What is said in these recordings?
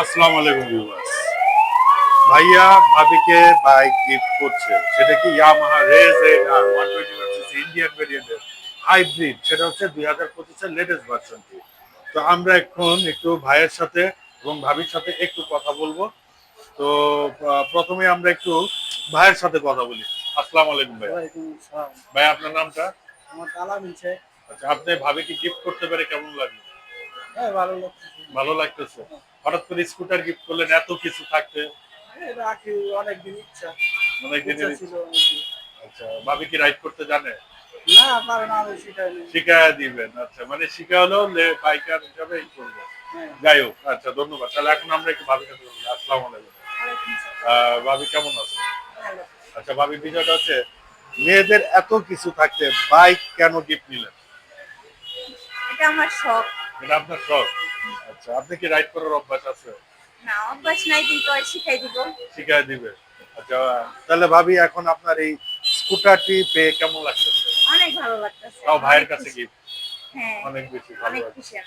আসসালামু আলাইকুম ভিউয়ার্স ভাইয়া ভাবিকে বাইক গিফট করছে। সেটা কি Yamaha RayZR one twenty Indian ভেরিয়েন্টের হাইব্রিড সেটা হচ্ছে দুই হাজার পঁচিশের লেটেস্ট ভার্সনটি তো আমরা এখন একটু ভাইয়ের সাথে এবং ভাবির সাথে একটু কথা বলব। তো প্রথমে আমরা একটু ভাইয়ের সাথে কথা বলি। আসসালামু আলাইকুম ভাই। ভাই আপনার নামটা? আমার তালা মিলছে। আচ্ছা আপনি ভাবিকে গিফট করতে পারে কেমন লাগল? হ্যাঁ ভালো লাগতেছে ভালো লাগতেছে। হঠাৎ করে স্কুটার গিফট করলেন এত কিছু থাকতে? ইচ্ছা। অনেক ইচ্ছা অনেকদিন। আচ্ছা ভাবি কি রাইড করতে জানে? না পারে না শিখায় দিবেন আচ্ছা। মানে শিখা হলেও বাইকার হিসাবে করব। হ্যাঁ। যাই হোক আচ্ছা ধন্যবাদ। তাহলে এখন আমরা একটু ভাবির কাছে বলি আসসালামু আলাইকুম। আহ, ভাবি কেমন আছে? ভালো। আচ্ছা বিষয়টা হচ্ছে মেয়েদের এত কিছু থাকতে বাইক কেন গিফট নিলেন? এটা আমার শখ। এটা আপনার শখ? আচ্ছা আপনি কি রাইড করার অভ্যাস আছে? না অভ্যাস নাই কিন্তু আর শিখাই দিব। শিখায় দিবে। আচ্ছা তাহলে ভাবি এখন আপনার এই স্কুটারটি পেয়ে কেমন লাগতেছে? অনেক ভালো লাগতেছে। তাও ভাইয়ের কাছে। গিফট হ্যাঁ অনেক বেশি ভালো লাগছে।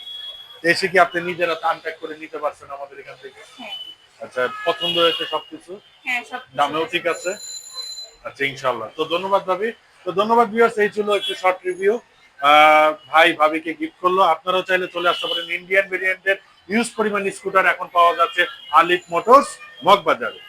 এসে কি আপনি নিজেরা কন্ট্যাক্ট করে নিতে পারছেন আমাদের এখান থেকে? হ্যাঁ। আচ্ছা পছন্দ হয়েছে সবকিছু? হ্যাঁ সব দামেও ঠিক আছে? আচ্ছা ইনশাল্লাহ তো ধন্যবাদ ভাবি। তো ধন্যবাদ ভিউয়ার্স এই ছিল একটু শর্ট রিভিউ ভাই ভাবিকে গিফট করল। আপনারাও চাইলে চলে আসতে পারেন। ইন্ডিয়ান ভেরিয়েন্টের ইউজ পরিমাণ স্কুটার এখন পাওয়া যাচ্ছে আলিফ মোটরস মগবাজারে।